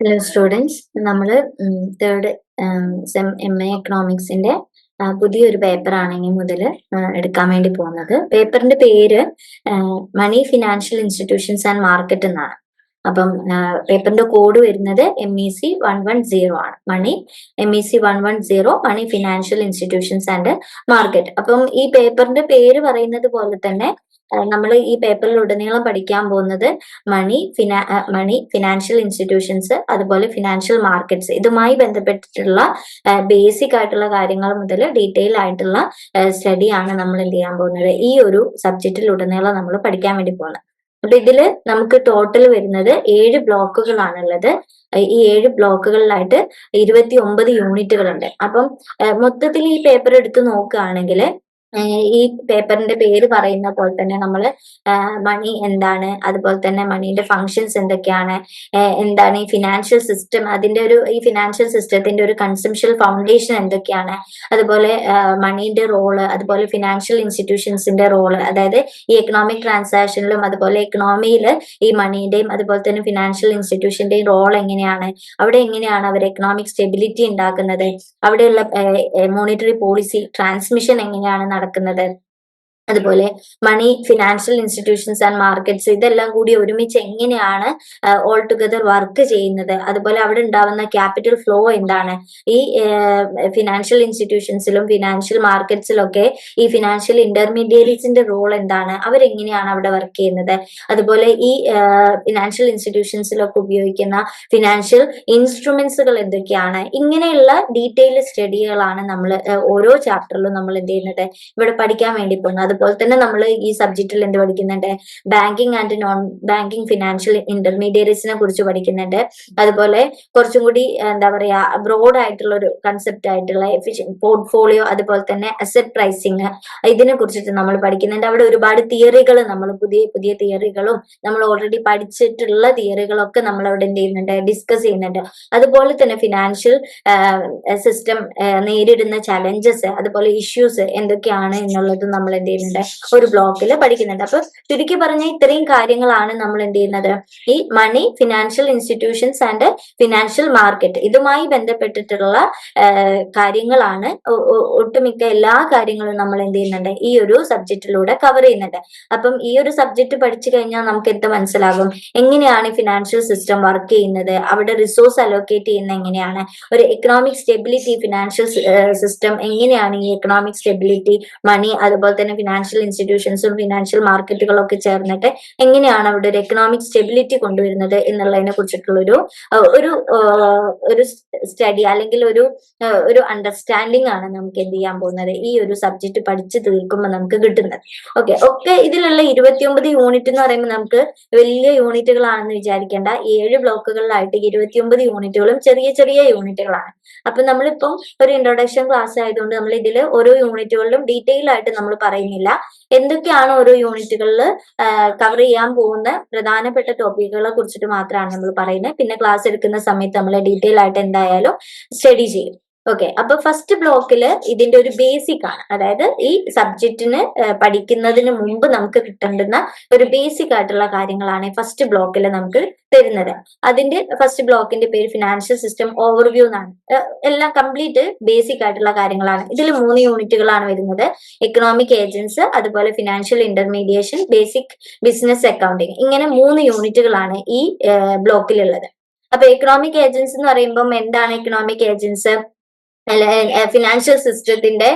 Hello students നമ്മൾ third sem M A എക്കണോമിക്സിന്റെ പുതിയൊരു പേപ്പറാണ് ഇനി മുതൽ എടുക്കാൻ വേണ്ടി പോകുന്നത്. പേപ്പറിന്റെ പേര് money financial institutions and market എന്നാണ്. അപ്പം പേപ്പറിന്റെ കോഡ് വരുന്നത് M E C one one zero ആണ്. Money M E C one one zero money financial institutions and market അപ്പം ഈ പേപ്പറിന്റെ പേര് പറയുന്നത് പോലെ തന്നെ നമ്മൾ ഈ പേപ്പറിൽ ഉടനീളം പഠിക്കാൻ പോകുന്നത് മണി ഫിനാ മണി ഫിനാൻഷ്യൽ ഇൻസ്റ്റിറ്റ്യൂഷൻസ് അതുപോലെ ഫിനാൻഷ്യൽ മാർക്കറ്റ്സ് ഇതുമായി ബന്ധപ്പെട്ടിട്ടുള്ള ബേസിക് ആയിട്ടുള്ള കാര്യങ്ങൾ മുതൽ ഡീറ്റെയിൽ ആയിട്ടുള്ള സ്റ്റഡിയാണ് നമ്മൾ എന്ത് ചെയ്യാൻ പോകുന്നത്. ഈ ഒരു സബ്ജക്റ്റിൽ ഉടനീളം നമ്മൾ പഠിക്കാൻ വേണ്ടി പോകുന്നത് അപ്പൊ ഇതിൽ നമുക്ക് ടോട്ടൽ വരുന്നത് ഏഴ് ബ്ലോക്കുകളാണുള്ളത്. ഈ ഏഴ് ബ്ലോക്കുകളിലായിട്ട് ഇരുപത്തി ഒമ്പത് യൂണിറ്റുകളുണ്ട് അപ്പം മൊത്തത്തിൽ ഈ പേപ്പർ എടുത്ത് നോക്കുകയാണെങ്കിൽ ഈ പേപ്പറിന്റെ പേര് പറയുന്ന പോലെ തന്നെ നമ്മൾ മണി എന്താണ്? അതുപോലെ തന്നെ മണിയുടെ ഫങ്ഷൻസ് എന്തൊക്കെയാണ്? എന്താണ് ഈ ഫിനാൻഷ്യൽ സിസ്റ്റം അതിന്റെ ഒരു ഈ ഫിനാൻഷ്യൽ സിസ്റ്റത്തിന്റെ ഒരു കൺസംഷ്യൽ ഫൗണ്ടേഷൻ എന്തൊക്കെയാണ്? അതുപോലെ മണിയുടെ റോൾ അതുപോലെ ഫിനാൻഷ്യൽ ഇൻസ്റ്റിറ്റ്യൂഷൻസിന്റെ റോൾ അതായത് ഈ എക്കണോമിക് ട്രാൻസാക്ഷനിലും അതുപോലെ എക്കണോമിയിൽ ഈ മണിയുടെയും അതുപോലെ തന്നെ ഫിനാൻഷ്യൽ ഇൻസ്റ്റിറ്റ്യൂഷന്റെയും റോൾ എങ്ങനെയാണ്? അവിടെ എങ്ങനെയാണ് അവർ എക്കണോമിക് സ്റ്റെബിലിറ്റി ഉണ്ടാക്കുന്നത്? അവിടെയുള്ള മോണിറ്ററി പോളിസി ട്രാൻസ്മിഷൻ എങ്ങനെയാണ് നടക്കുന്നത്. അതുപോലെ money financial institutions and markets ഇതെല്ലാം കൂടി ഒരുമിച്ച് എങ്ങനെയാണ് ഓൾ ടുഗദർ വർക്ക് ചെയ്യുന്നത്? അതുപോലെ അവിടെ ഉണ്ടാവുന്ന ക്യാപിറ്റൽ ഫ്ലോ എന്താണ്? ഈ ഫിനാൻഷ്യൽ ഇൻസ്റ്റിറ്റ്യൂഷൻസിലും ഫിനാൻഷ്യൽ മാർക്കറ്റ്സിലൊക്കെ ഈ ഫിനാൻഷ്യൽ ഇന്റർമീഡിയറ്റ്സിന്റെ റോൾ എന്താണ്? അവരെങ്ങനെയാണ് അവിടെ വർക്ക് ചെയ്യുന്നത്? അതുപോലെ ഈ ഫിനാൻഷ്യൽ ഇൻസ്റ്റിറ്റ്യൂഷൻസിലൊക്കെ ഉപയോഗിക്കുന്ന ഫിനാൻഷ്യൽ ഇൻസ്ട്രുമെന്റ്സുകൾ എന്തൊക്കെയാണ്? ഇങ്ങനെയുള്ള ഡീറ്റെയിൽ സ്റ്റഡികളാണ് നമ്മൾ ഓരോ ചാപ്റ്ററിലും നമ്മൾ എന്ത് ചെയ്യുന്നത്? ഇവിടെ പഠിക്കാൻ വേണ്ടി പോകുന്നത്. അതുപോലെ തന്നെ നമ്മൾ ഈ സബ്ജക്റ്റിൽ എന്ത് പഠിക്കുന്നുണ്ട്? Banking and non banking financial ഇന്റർമീഡിയറ്റ്സിനെ കുറിച്ച് പഠിക്കുന്നുണ്ട്. അതുപോലെ കുറച്ചും കൂടി എന്താ പറയാ ബ്രോഡ് ആയിട്ടുള്ള ഒരു കൺസെപ്റ്റ് ആയിട്ടുള്ള എഫിഷ്യൻ പോർട്ട്ഫോളിയോ അതുപോലെ തന്നെ അസറ്റ് പ്രൈസിങ് ഇതിനെ കുറിച്ചിട്ട് നമ്മൾ പഠിക്കുന്നുണ്ട്. അവിടെ ഒരുപാട് തിയറികൾ നമ്മൾ പുതിയ പുതിയ തിയറികളും നമ്മൾ ഓൾറെഡി പഠിച്ചിട്ടുള്ള തിയറികളൊക്കെ നമ്മൾ അവിടെ എന്ത് ചെയ്യുന്നുണ്ട്? ഡിസ്കസ് ചെയ്യുന്നുണ്ട്. അതുപോലെ തന്നെ ഫിനാൻഷ്യൽ സിസ്റ്റം നേരിടുന്ന ചലഞ്ചസ് അതുപോലെ ഇഷ്യൂസ് എന്തൊക്കെയാണ് എന്നുള്ളത് നമ്മൾ എന്ത് ഒരു ബ്ലോക്കിൽ പഠിക്കുന്നുണ്ട്. അപ്പൊ ചുരുക്കി പറഞ്ഞ ഇത്രയും കാര്യങ്ങളാണ് നമ്മൾ എന്ത് ചെയ്യുന്നത്. ഈ money financial institutions and financial market ഇതുമായി ബന്ധപ്പെട്ടിട്ടുള്ള കാര്യങ്ങളാണ് ഒട്ടുമിക്ക എല്ലാ കാര്യങ്ങളും നമ്മൾ എന്ത് ചെയ്യുന്നുണ്ട് ഈ ഒരു സബ്ജക്റ്റിലൂടെ കവർ ചെയ്യുന്നുണ്ട്. അപ്പം ഈ ഒരു സബ്ജക്ട് പഠിച്ചു കഴിഞ്ഞാൽ നമുക്ക് എന്ത് മനസ്സിലാകും? എങ്ങനെയാണ് ഫിനാൻഷ്യൽ സിസ്റ്റം വർക്ക് ചെയ്യുന്നത്? അവിടെ റിസോഴ്സ് അലോക്കേറ്റ് ചെയ്യുന്നത് എങ്ങനെയാണ്? ഒരു എക്കണോമിക് സ്റ്റെബിലിറ്റി ഫിനാൻഷ്യൽ സിസ്റ്റം എങ്ങനെയാണ് ഈ എക്കണോമിക് സ്റ്റെബിലിറ്റി മണി അതുപോലെ തന്നെ ഫിനാൻഷ്യൽ ഇൻസ്റ്റിറ്റ്യൂഷൻസും ഫിനാൻഷ്യൽ മാർക്കറ്റുകളും ഒക്കെ ചേർന്നിട്ട് എങ്ങനെയാണ് അവിടെ ഒരു എക്കണോമിക് സ്റ്റെബിലിറ്റി കൊണ്ടുവരുന്നത് എന്നുള്ളതിനെ കുറിച്ചിട്ടുള്ള ഒരു ഒരു സ്റ്റഡി അല്ലെങ്കിൽ ഒരു ഒരു അണ്ടർസ്റ്റാൻഡിംഗ് ആണ് നമുക്ക് എന്ത് ചെയ്യാൻ പോകുന്നത് ഈ ഒരു സബ്ജക്ട് പഠിച്ചു തീർക്കുമ്പോൾ നമുക്ക് കിട്ടുന്നത്. ഓക്കെ ഒക്കെ ഇതിലുള്ള ഇരുപത്തിയൊമ്പത് യൂണിറ്റ് എന്ന് പറയുമ്പോൾ നമുക്ക് വലിയ യൂണിറ്റുകളാണെന്ന് വിചാരിക്കേണ്ട. ഏഴ് ബ്ലോക്കുകളിലായിട്ട് ഇരുപത്തിയൊമ്പത് യൂണിറ്റുകളും ചെറിയ ചെറിയ യൂണിറ്റുകളാണ് അപ്പൊ നമ്മളിപ്പം ഒരു ഇൻട്രൊഡക്ഷൻ ക്ലാസ് ആയതുകൊണ്ട് നമ്മൾ ഇതിൽ ഓരോ യൂണിറ്റുകളിലും ഡീറ്റെയിൽ ആയിട്ട് നമ്മൾ പറയുന്നില്ല. എന്തൊക്കെയാണ് ഓരോ യൂണിറ്റുകളിൽ കവർ ചെയ്യാൻ പോകുന്ന പ്രധാനപ്പെട്ട ടോപ്പിക്കുകളെ കുറിച്ചിട്ട് മാത്രമാണ് നമ്മൾ പറയുന്നത്. പിന്നെ ക്ലാസ് എടുക്കുന്ന സമയത്ത് നമ്മൾ ഡീറ്റെയിൽ ആയിട്ട് എന്തായാലും സ്റ്റഡി ചെയ്യും. ഓക്കെ അപ്പൊ ഫസ്റ്റ് ബ്ലോക്കിൽ ഇതിന്റെ ഒരു ബേസിക് ആണ്. അതായത് ഈ സബ്ജക്റ്റിന് പഠിക്കുന്നതിന് മുമ്പ് നമുക്ക് കിട്ടേണ്ടുന്ന ഒരു ബേസിക് ആയിട്ടുള്ള കാര്യങ്ങളാണ് ഫസ്റ്റ് ബ്ലോക്കിൽ നമുക്ക് തരുന്നത്. അതിന്റെ ഫസ്റ്റ് ബ്ലോക്കിന്റെ പേര് ഫിനാൻഷ്യൽ സിസ്റ്റം ഓവർവ്യൂ എന്നാണ് എല്ലാം കംപ്ലീറ്റ് ബേസിക് ആയിട്ടുള്ള കാര്യങ്ങളാണ്. ഇതിൽ മൂന്ന് യൂണിറ്റുകളാണ് വരുന്നത്. എക്കണോമിക് ഏജൻസ് അതുപോലെ financial intermediation basic business accounting ഇങ്ങനെ മൂന്ന് യൂണിറ്റുകളാണ് ഈ ബ്ലോക്കിലുള്ളത് അപ്പൊ എക്കണോമിക് ഏജൻസ് എന്ന് പറയുമ്പോൾ എന്താണ് എക്കണോമിക് ഏജൻസ് ഫിനാൻഷ്യൽ സിസ്റ്റത്തിന്റെ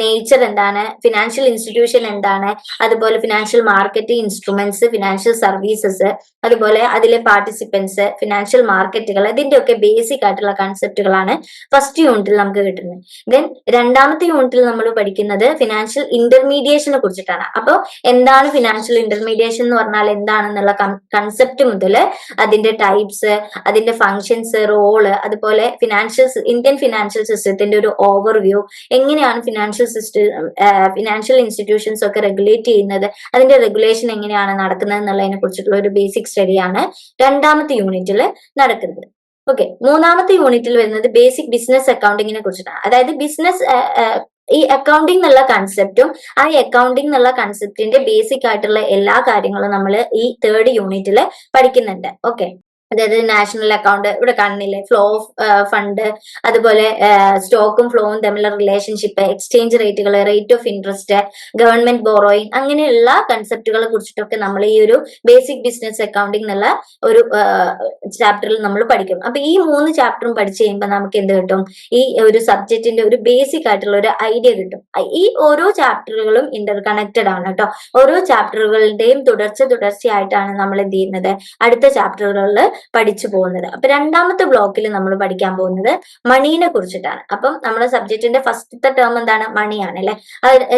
നേച്ചർ എന്താണ്? ഫിനാൻഷ്യൽ ഇൻസ്റ്റിറ്റ്യൂഷൻ എന്താണ്? അതുപോലെ financial market instruments financial services അതുപോലെ അതിലെ പാർട്ടിസിപ്പൻസ് ഫിനാൻഷ്യൽ മാർക്കറ്റുകൾ ഇതിന്റെ ഒക്കെ ബേസിക് ആയിട്ടുള്ള കൺസെപ്റ്റുകളാണ് ഫസ്റ്റ് യൂണിറ്റിൽ നമുക്ക് കിട്ടുന്നത്. ദെൻ രണ്ടാമത്തെ യൂണിറ്റിൽ നമ്മൾ പഠിക്കുന്നത് ഫിനാൻഷ്യൽ ഇന്റർമീഡിയേഷനെ കുറിച്ചിട്ടാണ്. അപ്പോൾ എന്താണ് ഫിനാൻഷ്യൽ ഇന്റർമീഡിയേഷൻ എന്ന് പറഞ്ഞാൽ എന്താണെന്നുള്ള കൺസെപ്റ്റ് മുതൽ അതിന്റെ ടൈപ്സ് അതിന്റെ ഫങ്ഷൻസ് റോൾ അതുപോലെ ഫിനാൻഷ്യൽ ഇന്ത്യൻ ഫിനാൻഷ്യൽ സിസ്റ്റത്തിന്റെ ഒരു ഓവർവ്യൂ എങ്ങനെയാണ് ഫിനാൻഷ്യൽ സിസ്റ്റം ഫിനാൻഷ്യൽ ഇൻസ്റ്റിറ്റ്യൂഷൻസ് ഒക്കെ റെഗുലേറ്റ് ചെയ്യുന്നത് അതിന്റെ റെഗുലേഷൻ എങ്ങനെയാണ് നടക്കുന്നത് എന്നുള്ളതിനെ കുറിച്ചിട്ടുള്ള ഒരു ബേസിക് സ്റ്റഡിയാണ് രണ്ടാമത്തെ യൂണിറ്റിൽ നടക്കുന്നത്. ഓക്കെ മൂന്നാമത്തെ യൂണിറ്റിൽ വരുന്നത് ബേസിക് ബിസിനസ് അക്കൗണ്ടിങ്ങിനെ കുറിച്ചിട്ടാണ്. അതായത് ബിസിനസ് ഈ അക്കൗണ്ടിംഗ് എന്നുള്ള കൺസെപ്റ്റും ആ അക്കൗണ്ടിംഗ് എന്നുള്ള കൺസെപ്റ്റിന്റെ ബേസിക് ആയിട്ടുള്ള എല്ലാ കാര്യങ്ങളും നമ്മൾ ഈ തേർഡ് യൂണിറ്റിൽ പഠിക്കുന്നുണ്ട്. ഓക്കെ അതായത് നാഷണൽ അക്കൗണ്ട് ഇവിടെ കാണുന്നില്ലേ? ഫ്ലോ ഓഫ് ഫണ്ട് അതുപോലെ സ്റ്റോക്കും ഫ്ലോവും തമ്മിലുള്ള relationship exchange റേറ്റുകൾ rate of interest government borrowing അങ്ങനെയുള്ള കൺസെപ്റ്റുകളെ കുറിച്ചിട്ടൊക്കെ നമ്മൾ ഈ ഒരു ബേസിക് ബിസിനസ് അക്കൗണ്ടിംഗ് എന്നുള്ള ഒരു ചാപ്റ്ററിൽ നമ്മൾ പഠിക്കും. അപ്പൊ ഈ മൂന്ന് ചാപ്റ്ററും പഠിച്ചു കഴിയുമ്പോൾ നമുക്ക് എന്ത് കിട്ടും? ഈ ഒരു സബ്ജക്റ്റിന്റെ ഒരു ബേസിക് ആയിട്ടുള്ള ഒരു ഐഡിയ കിട്ടും. ഈ ഓരോ ചാപ്റ്ററുകളും ഇന്റർ കണക്റ്റഡ് ആണ് കേട്ടോ. ഓരോ ചാപ്റ്ററുകളുടെയും തുടർച്ച തുടർച്ചയായിട്ടാണ് നമ്മൾ എന്ത് ചെയ്യുന്നത്? അടുത്ത ചാപ്റ്ററുകളിൽ പഠിച്ചു പോകുന്നത്. അപ്പൊ രണ്ടാമത്തെ ബ്ലോക്കിൽ നമ്മൾ പഠിക്കാൻ പോകുന്നത് മണീനെ കുറിച്ചിട്ടാണ്. അപ്പം നമ്മുടെ സബ്ജക്റ്റിന്റെ ഫസ്റ്റത്തെ ടേം എന്താണ്? മണിയാണ് അല്ലെ?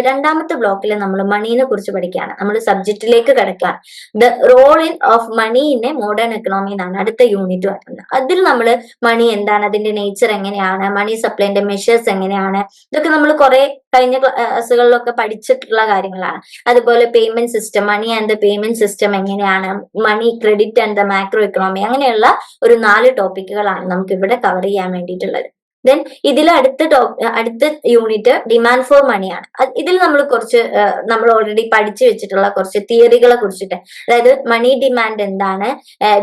രണ്ടാമത്തെ ബ്ലോക്കിൽ നമ്മൾ മണീനെ കുറിച്ച് പഠിക്കുകയാണ്. നമ്മൾ സബ്ജക്റ്റിലേക്ക് കിടക്കുകയാണ്. The role in of money in a modern economy എന്നാണ് അടുത്ത യൂണിറ്റ് വരുന്നത്. അതിൽ നമ്മൾ മണി എന്താണ്? അതിന്റെ നേച്ചർ എങ്ങനെയാണ്? മണി സപ്ലൈന്റെ മെഷേഴ്സ് എങ്ങനെയാണ്? ഇതൊക്കെ നമ്മൾ കുറെ കഴിഞ്ഞ ക്ലാസ്സുകളിലൊക്കെ പഠിച്ചിട്ടുള്ള കാര്യങ്ങളാണ്. അതുപോലെ payment system money and the payment system എങ്ങനെയാണ്? Money credit and the macro economy അങ്ങനെയുള്ള ഒരു നാല് ടോപ്പിക്കുകളാണ് നമുക്ക് ഇവിടെ കവർ ചെയ്യാൻ വേണ്ടിയിട്ടുള്ളത്. ദെൻ ഇതിൽ അടുത്ത ടോപ്പ് അടുത്ത യൂണിറ്റ് ഡിമാൻഡ് ഫോർ മണിയാണ് ഇതിൽ നമ്മൾ കുറച്ച് നമ്മൾ ഓൾറെഡി പഠിച്ചു വെച്ചിട്ടുള്ള കുറച്ച് തിയറികളെ കുറിച്ചിട്ട് അതായത് മണി ഡിമാൻഡ് എന്താണ്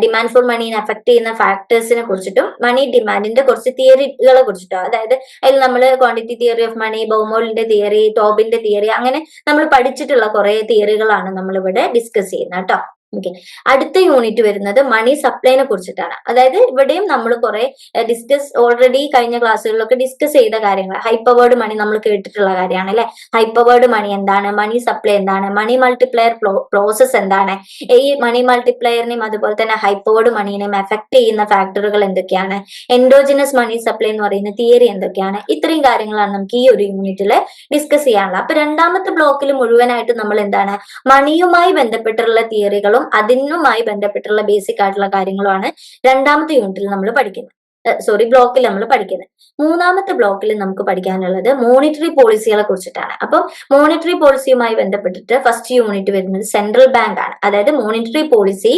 ഡിമാൻഡ് ഫോർ മണീനെ അഫക്ട് ചെയ്യുന്ന ഫാക്ടേഴ്സിനെ കുറിച്ചിട്ടും മണി ഡിമാൻഡിന്റെ കുറച്ച് തിയറികളെ കുറിച്ചിട്ടും അതായത് അതിൽ നമ്മൾ ക്വാണ്ടിറ്റി തിയറി ഓഫ് മണി ബോമോളിന്റെ തിയറി ടോബിന്റെ തിയറി അങ്ങനെ നമ്മൾ പഠിച്ചിട്ടുള്ള കുറെ തിയറികളാണ് നമ്മളിവിടെ ഡിസ്കസ് ചെയ്യുന്നത് കേട്ടോ. ഓക്കെ അടുത്ത യൂണിറ്റ് വരുന്നത് മണി സപ്ലൈനെ കുറിച്ചിട്ടാണ്. അതായത് ഇവിടെയും നമ്മൾ കുറെ ഡിസ്കസ് ഓൾറെഡി കഴിഞ്ഞ ക്ലാസ്സുകളിലൊക്കെ ഡിസ്കസ് ചെയ്ത കാര്യങ്ങൾ ഹൈപ്പവേർഡ് മണി നമ്മൾ കേട്ടിട്ടുള്ള കാര്യമാണ് അല്ലെ? ഹൈപ്പവേർഡ് മണി എന്താണ്? മണി സപ്ലൈ എന്താണ്? മണി മൾട്ടിപ്ലയർ പ്രോസസ് എന്താണ്? ഈ മണി മൾട്ടിപ്ലയറിനെയും അതുപോലെ തന്നെ ഹൈപ്പവേർഡ് മണിനെയും എഫക്ട് ചെയ്യുന്ന ഫാക്ടറുകൾ എന്തൊക്കെയാണ്? എൻഡോജിനസ് മണി സപ്ലൈ എന്ന് പറയുന്ന തിയറി എന്തൊക്കെയാണ്? ഇത്രയും കാര്യങ്ങളാണ് നമുക്ക് ഈ ഒരു യൂണിറ്റിൽ ഡിസ്കസ് ചെയ്യാനുള്ളത്. അപ്പൊ രണ്ടാമത്തെ ബ്ലോക്കിൽ മുഴുവനായിട്ട് നമ്മൾ എന്താണ്? മണിയുമായി ബന്ധപ്പെട്ടുള്ള തിയറികളും അതിനുമായി ബന്ധപ്പെട്ടുള്ള ബേസിക് ആയിട്ടുള്ള കാര്യങ്ങളുമാണ് രണ്ടാമത്തെ യൂണിറ്റിൽ നമ്മൾ പഠിക്കുന്നത്. സോറി ബ്ലോക്കിൽ നമ്മൾ പഠിക്കുന്നത് മൂന്നാമത്തെ ബ്ലോക്കിൽ നമുക്ക് പഠിക്കാനുള്ളത് മോണിറ്ററി പോളിസികളെ കുറിച്ചിട്ടാണ്. അപ്പം മോണിറ്ററി പോളിസിയുമായി ബന്ധപ്പെട്ടിട്ട് ഫസ്റ്റ് യൂണിറ്റ് വരുന്നത് സെൻട്രൽ ബാങ്ക് ആണ്. അതായത് മോണിറ്ററി പോളിസി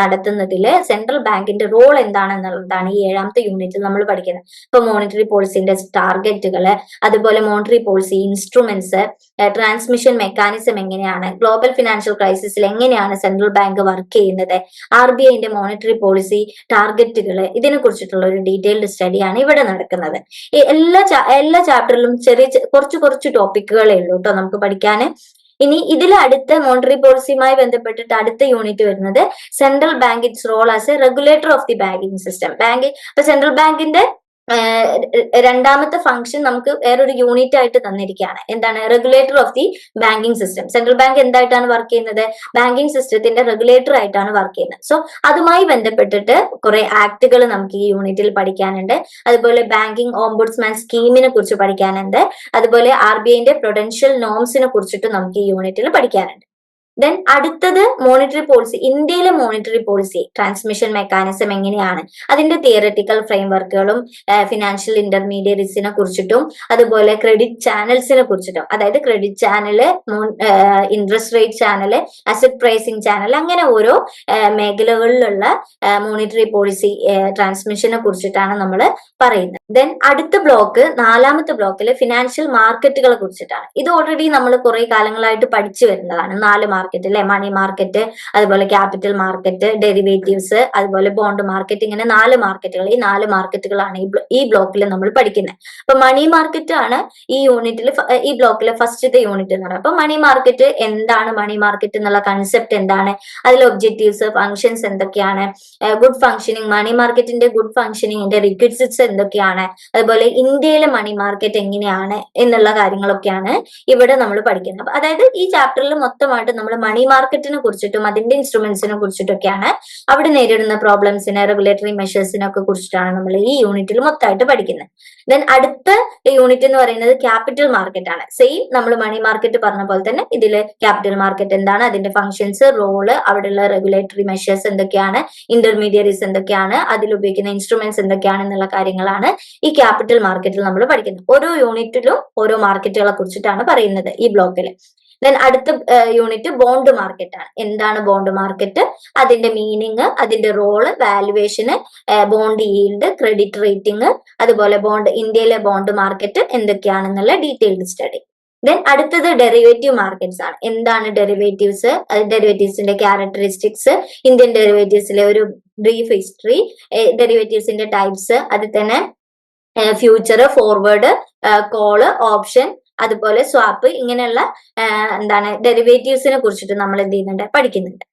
നടത്തുന്നതിൽ സെൻട്രൽ ബാങ്കിന്റെ റോൾ എന്താണെന്നുള്ളതാണ് ഈ ഏഴാമത്തെ യൂണിറ്റിൽ നമ്മൾ പഠിക്കുന്നത് ഇപ്പൊ മോണിറ്ററി പോളിസിന്റെ ടാർഗറ്റുകൾ അതുപോലെ monetary policy instruments transmission mechanism എങ്ങനെയാണ് ഗ്ലോബൽ ഫിനാൻഷ്യൽ ക്രൈസിസിൽ എങ്ങനെയാണ് സെൻട്രൽ ബാങ്ക് വർക്ക് ചെയ്യുന്നത് ആർ ബി ഐന്റെ മോണിറ്ററി പോളിസി ടാർഗറ്റുകൾ ഇതിനെ കുറിച്ചിട്ടുള്ള ഒരു ഡീറ്റെയിൽഡ് സ്റ്റഡിയാണ് ഇവിടെ നടക്കുന്നത്. എല്ലാ എല്ലാ ചാപ്റ്ററിലും ചെറിയ കുറച്ച് കുറച്ച് ടോപ്പിക്കുകളേ ഉള്ളൂ കേട്ടോ നമുക്ക് പഠിക്കാൻ ഇനി ഇതിൽ അടുത്ത മോണിറ്ററി പോളിസിയുമായി ബന്ധപ്പെട്ടിട്ട് അടുത്ത യൂണിറ്റ് വരുന്നത് central bank role as a regulator of the banking system bank ഇപ്പൊ സെൻട്രൽ ബാങ്കിന്റെ രണ്ടാമത്തെ ഫംഗ്ഷൻ നമുക്ക് വേറൊരു യൂണിറ്റ് ആയിട്ട് തന്നിരിക്കുകയാണ്. എന്താണ്? Regulator of the banking system central bank എന്തായിട്ടാണ് work ചെയ്യുന്നത്? ബാങ്കിങ് സിസ്റ്റത്തിന്റെ റെഗുലേറ്റർ ആയിട്ടാണ് വർക്ക് ചെയ്യുന്നത്. സോ അതുമായി ബന്ധപ്പെട്ടിട്ട് കുറെ ആക്ടുകൾ നമുക്ക് ഈ യൂണിറ്റിൽ പഠിക്കാനുണ്ട്. അതുപോലെ ബാങ്കിങ് ഓംബുഡ്സ്മാൻ സ്കീമിനെ കുറിച്ച് പഠിക്കാനുണ്ട്. അതുപോലെ ആർ ബി ഐന്റെ പ്രൊഡൻഷ്യൽ നോംസിനെ കുറിച്ചിട്ട് നമുക്ക് ഈ യൂണിറ്റിൽ പഠിക്കാനുണ്ട്. ദെൻ അടുത്തത് മോണിറ്ററി പോളിസി ഇന്ത്യയിലെ മോണിറ്ററി പോളിസി ട്രാൻസ്മിഷൻ മെക്കാനിസം എങ്ങനെയാണ്? അതിന്റെ തിയററ്റിക്കൽ ഫ്രെയിംവർക്കുകളും ഫിനാൻഷ്യൽ ഇന്റർമീഡിയറ്റ്സിനെ കുറിച്ചിട്ടും അതുപോലെ ക്രെഡിറ്റ് ചാനൽസിനെ കുറിച്ചിട്ടും. അതായത് credit channel interest rate channel asset pricing channel അങ്ങനെ ഓരോ മേഖലകളിലുള്ള മോണിറ്ററി പോളിസി ട്രാൻസ്മിഷനെ കുറിച്ചിട്ടാണ് നമ്മൾ പറയുന്നത്. ദെൻ അടുത്ത ബ്ലോക്ക് നാലാമത്തെ ബ്ലോക്കിൽ ഫിനാൻഷ്യൽ മാർക്കറ്റുകളെ കുറിച്ചിട്ടാണ്. ഇത് ഓൾറെഡി നമ്മൾ കുറെ കാലങ്ങളായിട്ട് പഠിച്ചു വരുന്നതാണ്. നാല് മാർക്കറ്റ് അല്ലെ മണി മാർക്കറ്റ് അതുപോലെ ക്യാപിറ്റൽ മാർക്കറ്റ് ഡെറിവേറ്റീവ്സ് അതുപോലെ ബോണ്ട് മാർക്കറ്റ് ഇങ്ങനെ നാല് മാർക്കറ്റുകൾ ഈ നാല് മാർക്കറ്റുകളാണ് ഈ ബ്ലോക്കിൽ നമ്മൾ പഠിക്കുന്നത് അപ്പൊ മണി മാർക്കറ്റ് ആണ് ഈ യൂണിറ്റിൽ ഈ ബ്ലോക്കിലെ ഫസ്റ്റത്തെ യൂണിറ്റ് എന്ന് പറയുന്നത്. അപ്പൊ മണി മാർക്കറ്റ് എന്താണ് മണി മാർക്കറ്റ് എന്നുള്ള കൺസെപ്റ്റ് എന്താണ്? അതിലെ ഒബ്ജക്റ്റീവ്സ് ഫങ്ഷൻസ് എന്തൊക്കെയാണ്? ഗുഡ് ഫങ്ഷനിങ് മണി മാർക്കറ്റിന്റെ ഗുഡ് ഫങ്ഷനിങ്ങിന്റെ റിക്വിസിറ്റ്സ് എന്തൊക്കെയാണ്? അതുപോലെ ഇന്ത്യയിലെ മണി മാർക്കറ്റ് എങ്ങനെയാണ്? എന്നുള്ള കാര്യങ്ങളൊക്കെയാണ് ഇവിടെ നമ്മൾ പഠിക്കുന്നത്. അതായത് ഈ ചാപ്റ്ററിൽ മൊത്തമായിട്ട് നമ്മൾ മണി മാർക്കറ്റിനെ കുറിച്ചിട്ടും അതിന്റെ ഇൻസ്ട്രുമെന്റ്സിനെ കുറിച്ചിട്ടൊക്കെയാണ് അവിടെ നേരിടുന്ന പ്രോബ്ലംസിനെ റെഗുലേറ്ററി മെഷേഴ്സിനെ ഒക്കെ കുറിച്ചിട്ടാണ് നമ്മൾ ഈ യൂണിറ്റിൽ മൊത്തമായിട്ട് പഠിക്കുന്നത്. ദെൻ അടുത്ത യൂണിറ്റ് എന്ന് പറയുന്നത് ക്യാപിറ്റൽ മാർക്കറ്റ് ആണ്. സെയിം നമ്മൾ മണി മാർക്കറ്റ് പറഞ്ഞ പോലെ തന്നെ ഇതിൽ ക്യാപിറ്റൽ മാർക്കറ്റ് എന്താണ് അതിന്റെ ഫംഗ്ഷൻസ് റോൾ അവിടെയുള്ള റെഗുലേറ്ററി മെഷേഴ്സ് എന്തൊക്കെയാണ് ഇന്റർമീഡിയറീസ് എന്തൊക്കെയാണ് അതിൽ ഉപയോഗിക്കുന്ന ഇൻസ്ട്രുമെന്റ്സ് എന്തൊക്കെയാണ് എന്നുള്ള കാര്യങ്ങളാണ് ഈ ക്യാപിറ്റൽ മാർക്കറ്റിൽ നമ്മൾ പഠിക്കുന്നത്. ഓരോ യൂണിറ്റിലും ഓരോ മാർക്കറ്റുകളെ കുറിച്ചിട്ടാണ് പറയുന്നത് ഈ ബ്ലോക്കിൽ ദെൻ അടുത്ത യൂണിറ്റ് ബോണ്ട് മാർക്കറ്റ് ആണ്. എന്താണ് ബോണ്ട് മാർക്കറ്റ് അതിന്റെ മീനിങ് അതിന്റെ role valuation bond yield credit rating അതുപോലെ ബോണ്ട് ഇന്ത്യയിലെ ബോണ്ട് മാർക്കറ്റ് എന്തൊക്കെയാണെന്നുള്ള ഡീറ്റെയിൽഡ് സ്റ്റഡി ദെൻ അടുത്തത് ഡെറിവേറ്റീവ് മാർക്കറ്റ്സ് ആണ്. എന്താണ് ഡെറിവേറ്റീവ്സ് ഡെറിവേറ്റീവ്സിന്റെ ക്യാരക്ടറിസ്റ്റിക്സ് ഇന്ത്യൻ ഡെറിവേറ്റീവ്സിലെ ഒരു ബ്രീഫ് ഹിസ്റ്ററി ഡെറിവേറ്റീവ്സിന്റെ ടൈപ്സ് അതിൽ തന്നെ ഫ്യൂച്ചർ ഫോർവേഡ് കോൾ ഓപ്ഷൻ അതുപോലെ സ്വാപ്പ് ഇങ്ങനെയുള്ള എന്താണ് ഡെറിവേറ്റീവ്സിനെ കുറിച്ചിട്ട് നമ്മൾ എന്ത് ചെയ്യുന്നുണ്ട്? പഠിക്കുന്നുണ്ട്.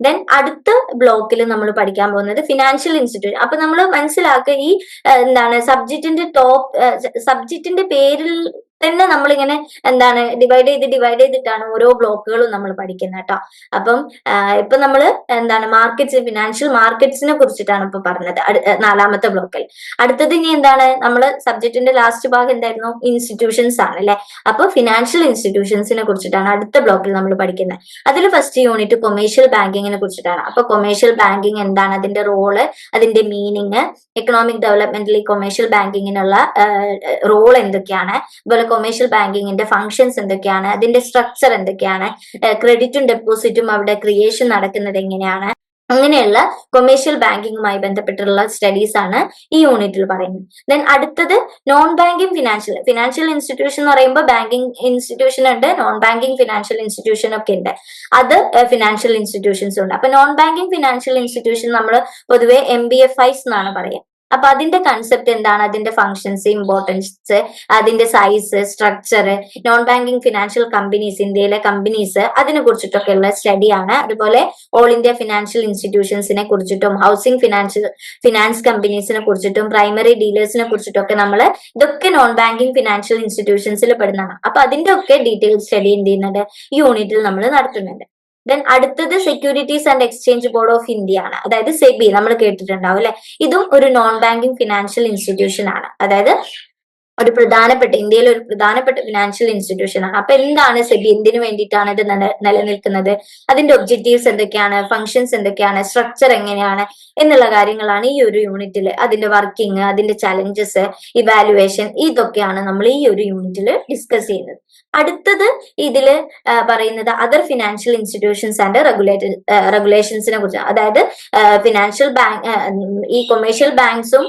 ദെൻ അടുത്ത ബ്ലോക്കിൽ നമ്മൾ പഠിക്കാൻ പോകുന്നത് ഫിനാൻഷ്യൽ ഇൻസ്റ്റിറ്റ്യൂഷൻ അപ്പൊ നമ്മൾ മനസ്സിലാക്കുക ഈ എന്താണ് സബ്ജക്റ്റിന്റെ ടോപ്പ് സബ്ജക്റ്റിന്റെ പേരിൽ തന്നെ നമ്മളിങ്ങനെ എന്താണ് ഡിവൈഡ് ചെയ്ത് ഡിവൈഡ് ചെയ്തിട്ടാണ് ഓരോ ബ്ലോക്കുകളും നമ്മൾ പഠിക്കുന്നത് കേട്ടോ. അപ്പം ഇപ്പൊ നമ്മൾ എന്താണ് മാർക്കറ്റ്സ് ഫിനാൻഷ്യൽ മാർക്കറ്റ്സിനെ കുറിച്ചിട്ടാണ് ഇപ്പൊ പറഞ്ഞത്. നാലാമത്തെ ബ്ലോക്കിൽ അടുത്തത് ഇനി എന്താണ്? നമ്മൾ സബ്ജക്റ്റിന്റെ ലാസ്റ്റ് ഭാഗം എന്തായിരുന്നു? ഇൻസ്റ്റിറ്റ്യൂഷൻസ് ആണ് അല്ലെ? അപ്പൊ ഫിനാൻഷ്യൽ ഇൻസ്റ്റിറ്റ്യൂഷൻസിനെ കുറിച്ചിട്ടാണ് അടുത്ത ബ്ലോക്കിൽ നമ്മൾ പഠിക്കുന്നത്. അതിൽ ഫസ്റ്റ് യൂണിറ്റ് കൊമേഴ്ഷ്യൽ ബാങ്കിങ്ങിനെ കുറിച്ചിട്ടാണ്. അപ്പൊ കൊമേഴ്ഷ്യൽ ബാങ്കിങ് എന്താണ്? അതിന്റെ റോൾ അതിന്റെ മീനിങ് എക്കണോമിക് ഡെവലപ്മെന്റിൽ കൊമേഴ്ഷ്യൽ ബാങ്കിങ്ങിനുള്ള റോൾ എന്തൊക്കെയാണ്? അതുപോലെ കൊമേഴ്ഷ്യൽ ബാങ്കിങ്ങിന്റെ ഫംഗ്ഷൻസ് എന്തൊക്കെയാണ്? അതിന്റെ സ്ട്രക്ചർ എന്തൊക്കെയാണ്? ക്രെഡിറ്റും ഡെപ്പോസിറ്റും അവിടെ ക്രിയേഷൻ നടക്കുന്നത് എങ്ങനെയാണ്? അങ്ങനെയുള്ള കൊമേഴ്ഷ്യൽ ബാങ്കിങ്ങുമായി ബന്ധപ്പെട്ടുള്ള സ്റ്റഡീസ് ആണ് ഈ യൂണിറ്റിൽ പറയുന്നത്. ദെൻ അടുത്തത് non banking financial financial institution എന്ന് പറയുമ്പോൾ ബാങ്കിങ് ഇൻസ്റ്റിറ്റ്യൂഷൻ ഉണ്ട് നോൺ ബാങ്കിങ് ഫിനാൻഷ്യൽ ഇൻസ്റ്റിറ്റ്യൂഷൻ ഒക്കെ ഉണ്ട്. അത് ഫിനാൻഷ്യൽ ഇൻസ്റ്റിറ്റ്യൂഷൻസ് ഉണ്ട്. അപ്പൊ നോൺ ബാങ്കിങ് ഫിനാൻഷ്യൽ ഇൻസ്റ്റിറ്റ്യൂഷൻ നമ്മൾ പൊതുവെ എം ബി എഫ് ഐസ് എന്നാണ് പറയുക. അപ്പൊ അതിന്റെ കൺസെപ്റ്റ് എന്താണ്? അതിന്റെ ഫങ്ഷൻസ് ഇമ്പോർട്ടൻസ് അതിന്റെ size structure non banking financial companies ഇന്ത്യയിലെ കമ്പനീസ് അതിനെ കുറിച്ചിട്ടൊക്കെയുള്ള സ്റ്റഡിയാണ് അതുപോലെ ഓൾ ഇന്ത്യ ഫിനാൻഷ്യൽ ഇൻസ്റ്റിറ്റ്യൂഷൻസിനെ കുറിച്ചിട്ടും ഹൗസിംഗ് ഫിനാൻഷ്യൽ ഫിനാൻസ് കമ്പനീസിനെ കുറിച്ചിട്ടും പ്രൈമറി ഡീലേഴ്സിനെ കുറിച്ചിട്ടൊക്കെ നമ്മൾ ഇതൊക്കെ നോൺ ബാങ്കിങ് ഫിനാൻഷ്യൽ ഇൻസ്റ്റിറ്റ്യൂഷൻസിൽ പെടുന്നതാണ്. അപ്പൊ അതിന്റെ ഒക്കെ ഡീറ്റെയിൽ സ്റ്റഡി എന്ത് ചെയ്യുന്നുണ്ട്? യൂണിറ്റിൽ നമ്മൾ നടത്തുന്നുണ്ട്. ദെൻ അടുത്തത് securities and exchange board of India ആണ്. അതായത് സെബി നമ്മൾ കേട്ടിട്ടുണ്ടാവും അല്ലെ? ഇതും ഒരു നോൺ ബാങ്കിങ് ഫിനാൻഷ്യൽ ഇൻസ്റ്റിറ്റ്യൂഷൻ ആണ്. അതായത് ഒരു പ്രധാനപ്പെട്ട ഇന്ത്യയിലെ ഒരു പ്രധാനപ്പെട്ട ഫിനാൻഷ്യൽ ഇൻസ്റ്റിറ്റ്യൂഷൻ ആണ്. അപ്പൊ എന്താണ് സെബി? എന്തിനു വേണ്ടിയിട്ടാണ് ഇത് നിലനിൽക്കുന്നത്? അതിന്റെ ഒബ്ജക്റ്റീവ്സ് എന്തൊക്കെയാണ്? ഫങ്ഷൻസ് എന്തൊക്കെയാണ്? സ്ട്രക്ചർ എങ്ങനെയാണ്? എന്നുള്ള കാര്യങ്ങളാണ് ഈ ഒരു യൂണിറ്റിൽ അതിന്റെ വർക്കിംഗ് അതിന്റെ ചലഞ്ചസ് ഇവാലുവേഷൻ ഇതൊക്കെയാണ് നമ്മൾ ഈ ഒരു യൂണിറ്റിൽ ഡിസ്കസ് ചെയ്യുന്നത്. അടുത്തത് ഇതിൽ പറയുന്നത് other financial institutions and regulated റെഗുലേഷൻസിനെ കുറിച്ച്. അതായത് ഫിനാൻഷ്യൽ ബാങ്ക് ഈ കൊമേഴ്ഷ്യൽ ബാങ്ക്സും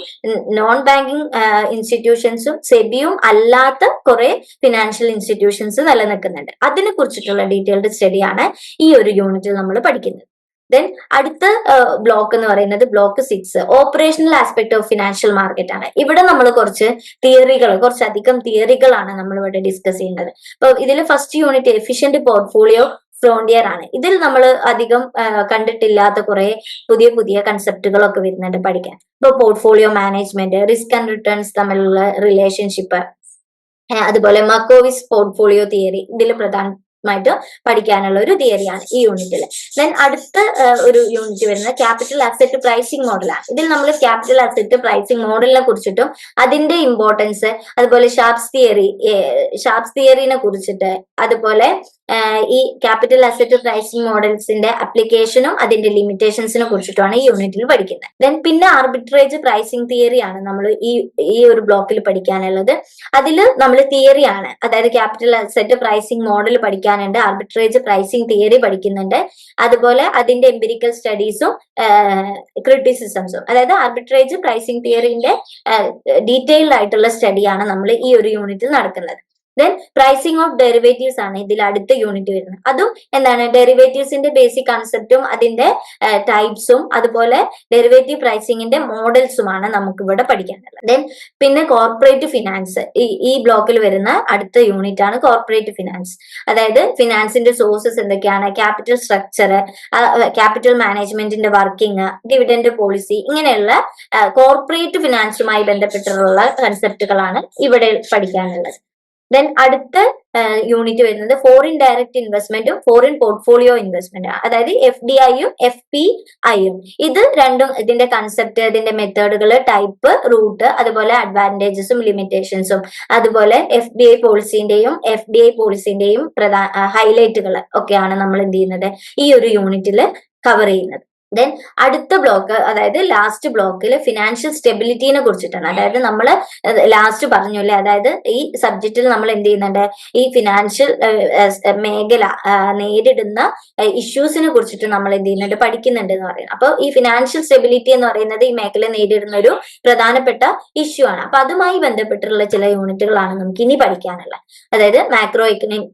നോൺ ബാങ്കിങ് ഇൻസ്റ്റിറ്റ്യൂഷൻസും സെബിയും അല്ലാത്ത കുറെ ഫിനാൻഷ്യൽ ഇൻസ്റ്റിറ്റ്യൂഷൻസ് നിലനിൽക്കുന്നുണ്ട്. അതിനെ കുറിച്ചിട്ടുള്ള ഡീറ്റെയിൽഡ് സ്റ്റഡിയാണ് ഈ ഒരു യൂണിറ്റിൽ നമ്മൾ പഠിക്കുന്നത്. ദെൻ അടുത്ത ബ്ലോക്ക് എന്ന് പറയുന്നത് block six operational aspect of financial market ആണ്. ഇവിടെ നമ്മൾ കുറച്ച് തിയറികൾ കുറച്ചധികം തിയറികളാണ് നമ്മൾ ഇവിടെ ഡിസ്കസ് ചെയ്യേണ്ടത്. അപ്പൊ ഇതിൽ first unit efficient portfolio frontier ആണ്. ഇതിൽ നമ്മൾ അധികം കണ്ടിട്ടില്ലാത്ത കുറെ പുതിയ പുതിയ കൺസെപ്റ്റുകളൊക്കെ വരുന്നുണ്ട് പഠിക്കാൻ. ഇപ്പൊ portfolio management risk and returns തമ്മിലുള്ള റിലേഷൻഷിപ്പ് അതുപോലെ മക്കോവിസ് പോർട്ട്ഫോളിയോ തിയറി ഇതിൽ പ്രധാന ആയിട്ട് പഠിക്കാനുള്ള ഒരു തിയറിയാണ് ഈ യൂണിറ്റിൽ ദെൻ അടുത്ത ഒരു യൂണിറ്റ് വരുന്നത് ക്യാപിറ്റൽ അസെറ്റ് പ്രൈസിംഗ് മോഡലാണ് ഇതിൽ നമ്മൾ ക്യാപിറ്റൽ അസെറ്റ് പ്രൈസിംഗ് മോഡലിനെ കുറിച്ചിട്ടും അതിന്റെ ഇമ്പോർട്ടൻസ് അതുപോലെ ഷാർപ്സ് തിയറി ഷാർപ്സ് തിയറിനെ കുറിച്ചിട്ട് അതുപോലെ ഈ ക്യാപിറ്റൽ അസറ്റ് പ്രൈസിംഗ് മോഡൽസിന്റെ അപ്ലിക്കേഷനും അതിന്റെ ലിമിറ്റേഷൻസിനെ കുറിച്ചിട്ടുമാണ് ഈ യൂണിറ്റിൽ പഠിക്കുന്നത്. ദെൻ പിന്നെ ആർബിട്രേജ് പ്രൈസിംഗ് തിയറിയാണ് നമ്മൾ ഈ ഈ ഒരു ബ്ലോക്കിൽ പഠിക്കാനുള്ളത്. അതിൽ നമ്മൾ തിയറിയാണ് അതായത് ക്യാപിറ്റൽ അസറ്റ് പ്രൈസിംഗ് മോഡൽ പഠിക്കാനുണ്ട്. ആർബിട്രേജ് പ്രൈസിങ് തിയറി പഠിക്കുന്നുണ്ട്. അതുപോലെ അതിന്റെ എംപിരിക്കൽ സ്റ്റഡീസും ക്രിറ്റിസിസംസും അതായത് ആർബിട്രേജ് പ്രൈസിങ് തിയറിന്റെ ഡീറ്റെയിൽഡ് ആയിട്ടുള്ള സ്റ്റഡിയാണ് നമ്മൾ ഈ ഒരു യൂണിറ്റിൽ നടക്കുന്നത്. ദെൻ പ്രൈസിങ് ഓഫ് ഡെറിവേറ്റീവ്സ് ആണ് ഇതിൽ അടുത്ത യൂണിറ്റ് വരുന്നത്. അതും എന്താണ്? ഡെറിവേറ്റീവ്സിന്റെ ബേസിക് കൺസെപ്റ്റും അതിന്റെ ടൈപ്സും അതുപോലെ ഡെറിവേറ്റീവ് പ്രൈസിംഗിന്റെ മോഡൽസുമാണ് നമുക്ക് ഇവിടെ പഠിക്കാനുള്ളത്. ദെൻ പിന്നെ കോർപ്പറേറ്റ് ഫിനാൻസ് ഈ ബ്ലോക്കിൽ വരുന്ന അടുത്ത യൂണിറ്റ് ആണ് കോർപ്പറേറ്റ് ഫിനാൻസ് അതായത് ഫിനാൻസിന്റെ സോഴ്സസ് എന്തൊക്കെയാണ്? ക്യാപിറ്റൽ സ്ട്രക്ചർ ക്യാപിറ്റൽ മാനേജ്മെന്റിന്റെ വർക്കിംഗ് ഡിവിഡൻഡ് പോളിസി ഇങ്ങനെയുള്ള കോർപ്പറേറ്റ് ഫിനാൻസുമായി ബന്ധപ്പെട്ടിട്ടുള്ള കൺസെപ്റ്റുകളാണ് ഇവിടെ പഠിക്കാനുള്ളത്. ദെൻ അടുത്ത യൂണിറ്റ് വരുന്നത് ഫോറിൻ ഡയറക്റ്റ് ഇൻവെസ്റ്റ്മെന്റും ഫോറിൻ പോർട്ട്ഫോളിയോ ഇൻവെസ്റ്റ്മെന്റ് അതായത് എഫ് ഡി ഐയും എഫ് പി ഐയും ഇത് രണ്ടും ഇതിന്റെ കൺസെപ്റ്റ് ഇതിന്റെ മെത്തേഡുകൾ ടൈപ്പ് റൂട്ട് അതുപോലെ അഡ്വാന്റേജസും ലിമിറ്റേഷൻസും അതുപോലെ എഫ് ഡി ഐ പോളിസിന്റെയും എഫ് ഡി ഐ പോളിസിന്റെയും പ്രധാന ഹൈലൈറ്റുകൾ ഒക്കെയാണ് നമ്മൾ എന്ത് ചെയ്യുന്നത് ഈ ഒരു യൂണിറ്റിൽ കവർ ചെയ്യുന്നത്. ദെൻ അടുത്ത ബ്ലോക്ക് അതായത് ലാസ്റ്റ് ബ്ലോക്കിൽ ഫിനാൻഷ്യൽ സ്റ്റെബിലിറ്റിനെ കുറിച്ചിട്ടാണ്. അതായത് നമ്മൾ ലാസ്റ്റ് പറഞ്ഞു അല്ലേ അതായത് ഈ സബ്ജക്റ്റിൽ നമ്മൾ എന്ത് ചെയ്യുന്നുണ്ട്? ഈ ഫിനാൻഷ്യൽ മേഖല നേരിടുന്ന ഇഷ്യൂസിനെ കുറിച്ചിട്ട് നമ്മൾ എന്ത് ചെയ്യുന്നുണ്ട്? പഠിക്കുന്നുണ്ട് എന്ന് പറയുന്നത് അപ്പോൾ ഈ ഫിനാൻഷ്യൽ സ്റ്റെബിലിറ്റി എന്ന് പറയുന്നത് ഈ മേഖല നേരിടുന്ന ഒരു പ്രധാനപ്പെട്ട ഇഷ്യൂ ആണ്. അപ്പൊ അതുമായി ബന്ധപ്പെട്ടിട്ടുള്ള ചില യൂണിറ്റുകളാണ് നമുക്ക് ഇനി പഠിക്കാനുള്ളത്. അതായത് macro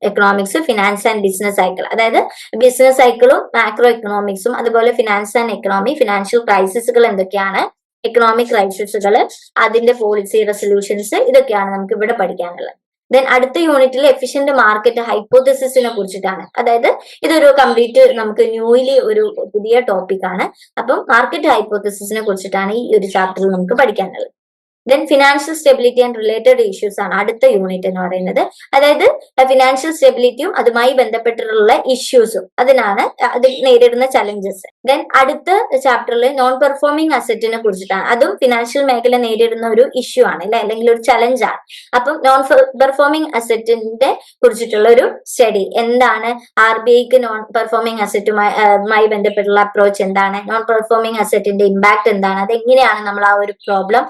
economics finance and business cycle അതായത് ബിസിനസ് സൈക്കിളും മാക്രോ എക്കണോമിക്സും അതുപോലെ ഫിനാൻസ് ആൻഡ് എക്കണോമി ഫിനാൻഷ്യൽ ക്രൈസിസുകൾ എന്തൊക്കെയാണ്? എക്കണോമിക് ക്രൈസിസുകൾ അതിന്റെ പോളിസി റെസൊല്യൂഷൻസ് ഇതൊക്കെയാണ് നമുക്ക് ഇവിടെ പഠിക്കാനുള്ളത്. ദെൻ അടുത്ത യൂണിറ്റിൽ എഫിഷ്യന്റ് മാർക്കറ്റ് ഹൈപ്പോത്തസിസിനെ കുറിച്ചിട്ടാണ്. അതായത് ഇതൊരു കംപ്ലീറ്റ് നമുക്ക് ന്യൂലി ഒരു പുതിയ ടോപ്പിക് ആണ്. അപ്പം മാർക്കറ്റ് ഹൈപ്പോത്തസിസിനെ കുറിച്ചിട്ടാണ് ഈ ഒരു ചാപ്റ്ററിൽ നമുക്ക് പഠിക്കാനുള്ളത്. Then financial stability and related issues ആണ് അടുത്ത യൂണിറ്റ് എന്ന് പറയുന്നത്. അതായത് ഫിനാൻഷ്യൽ സ്റ്റെബിലിറ്റിയും അതുമായി ബന്ധപ്പെട്ടിട്ടുള്ള ഇഷ്യൂസും അതിനാണ് അത് നേരിടുന്ന ചലഞ്ചസ് ദെൻ അടുത്ത ചാപ്റ്ററിൽ നോൺ പെർഫോമിംഗ് അസറ്റിനെ കുറിച്ചിട്ടാണ്. അതും ഫിനാൻഷ്യൽ മേഖല നേരിടുന്ന ഒരു ഇഷ്യൂ ആണ് അല്ലെ? അല്ലെങ്കിൽ ഒരു ചലഞ്ച് ആണ്. അപ്പം നോൺ പെർഫോമിംഗ് അസറ്റിന്റെ കുറിച്ചിട്ടുള്ള ഒരു സ്റ്റഡി എന്താണ് ആർ ബി ഐക്ക് നോൺ പെർഫോമിംഗ് അസറ്റുമായി ബന്ധപ്പെട്ടുള്ള അപ്രോച്ച് എന്താണ്? നോൺ പെർഫോമിംഗ് അസറ്റിന്റെ ഇമ്പാക്ട് എന്താണ്? അതെങ്ങനെയാണ് നമ്മൾ ആ ഒരു പ്രോബ്ലം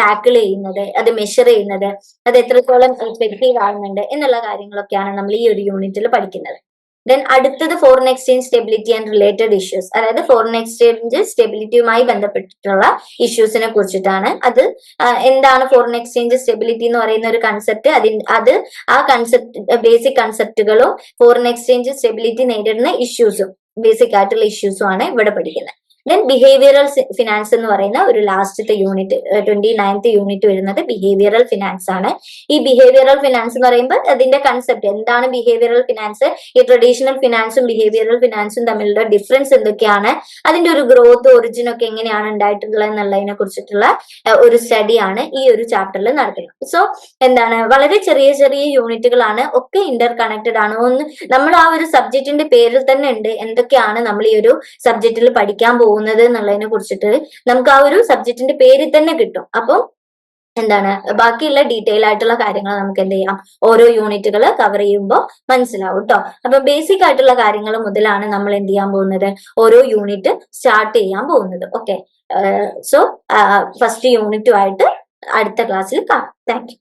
ടാക്കിൾ ചെയ്യുന്നത് അത് മെഷർ ചെയ്യുന്നത് അത് എത്രത്തോളം എഫക്റ്റീവ് ആകുന്നുണ്ട് എന്നുള്ള കാര്യങ്ങളൊക്കെയാണ് നമ്മൾ ഈ ഒരു യൂണിറ്റിൽ പഠിക്കുന്നത്. ദെൻ അടുത്തത് foreign exchange stability and related issues അതായത് ഫോറിൻ എക്സ്ചേഞ്ച് സ്റ്റെബിലിറ്റിയുമായി ബന്ധപ്പെട്ടിട്ടുള്ള ഇഷ്യൂസിനെ കുറിച്ചിട്ടാണ് അത് എന്താണ് ഫോറിൻ എക്സ്ചേഞ്ച് സ്റ്റെബിലിറ്റി എന്ന് പറയുന്ന ഒരു കൺസെപ്റ്റ് അതിന് അത് ആ കൺസെപ്റ്റ് ബേസിക് കൺസെപ്റ്റുകളും ഫോറിൻ എക്സ്ചേഞ്ച് സ്റ്റെബിലിറ്റി നേരിടുന്ന ഇഷ്യൂസും ബേസിക് ആയിട്ടുള്ള ഇഷ്യൂസും ആണ് ഇവിടെ പഠിക്കുന്നത്. ദെൻ ബിഹേവിയറൽ ഫിനാൻസ് എന്ന് പറയുന്ന ഒരു ലാസ്റ്റത്തെ യൂണിറ്റ് ട്വന്റി നയൻത്ത് യൂണിറ്റ് വരുന്നത് ബിഹേവിയറൽ ഫിനാൻസ് ആണ്. ഈ ബിഹേവിയറൽ ഫിനാൻസ് എന്ന് പറയുമ്പോൾ അതിന്റെ കൺസെപ്റ്റ് എന്താണ് ബിഹേവിയറൽ ഫിനാൻസ് ഈ ട്രഡീഷണൽ ഫിനാൻസും ബിഹേവിയറൽ ഫിനാൻസും തമ്മിലുള്ള ഡിഫറൻസ് എന്തൊക്കെയാണ്? അതിന്റെ ഒരു ഗ്രോത്ത് ഒറിജിൻ ഒക്കെ എങ്ങനെയാണ് ഉണ്ടായിട്ടുള്ളത് എന്നുള്ളതിനെ കുറിച്ചിട്ടുള്ള ഒരു സ്റ്റഡിയാണ് ഈ ഒരു ചാപ്റ്ററിൽ നടക്കുന്നത്. സോ എന്താണ്? വളരെ ചെറിയ ചെറിയ യൂണിറ്റുകളാണ് ഒക്കെ ഇന്റർ കണക്റ്റഡ് ആണ്. ഒന്ന് നമ്മൾ ആ ഒരു സബ്ജക്റ്റിന്റെ പേരിൽ തന്നെ ഉണ്ട്. എന്തൊക്കെയാണ് നമ്മൾ ഈ ഒരു സബ്ജക്റ്റിൽ പഠിക്കാൻ പോകുന്നത്? എന്നുള്ളതിനെ കുറിച്ചിട്ട് നമുക്ക് ആ ഒരു സബ്ജക്റ്റിന്റെ പേരിൽ തന്നെ കിട്ടും. അപ്പം എന്താണ്? ബാക്കിയുള്ള ഡീറ്റെയിൽ ആയിട്ടുള്ള കാര്യങ്ങൾ നമുക്ക് എന്ത് ചെയ്യാം? ഓരോ യൂണിറ്റുകൾ കവർ ചെയ്യുമ്പോൾ മനസ്സിലാവും കേട്ടോ അപ്പൊ ബേസിക് ആയിട്ടുള്ള കാര്യങ്ങൾ മുതലാണ് നമ്മൾ എന്ത് ചെയ്യാൻ പോകുന്നത്? ഓരോ യൂണിറ്റ് സ്റ്റാർട്ട് ചെയ്യാൻ പോകുന്നത്. ഓക്കെ സോ ഫസ്റ്റ് യൂണിറ്റുമായിട്ട് അടുത്ത ക്ലാസ്സിൽ കാണാം. താങ്ക്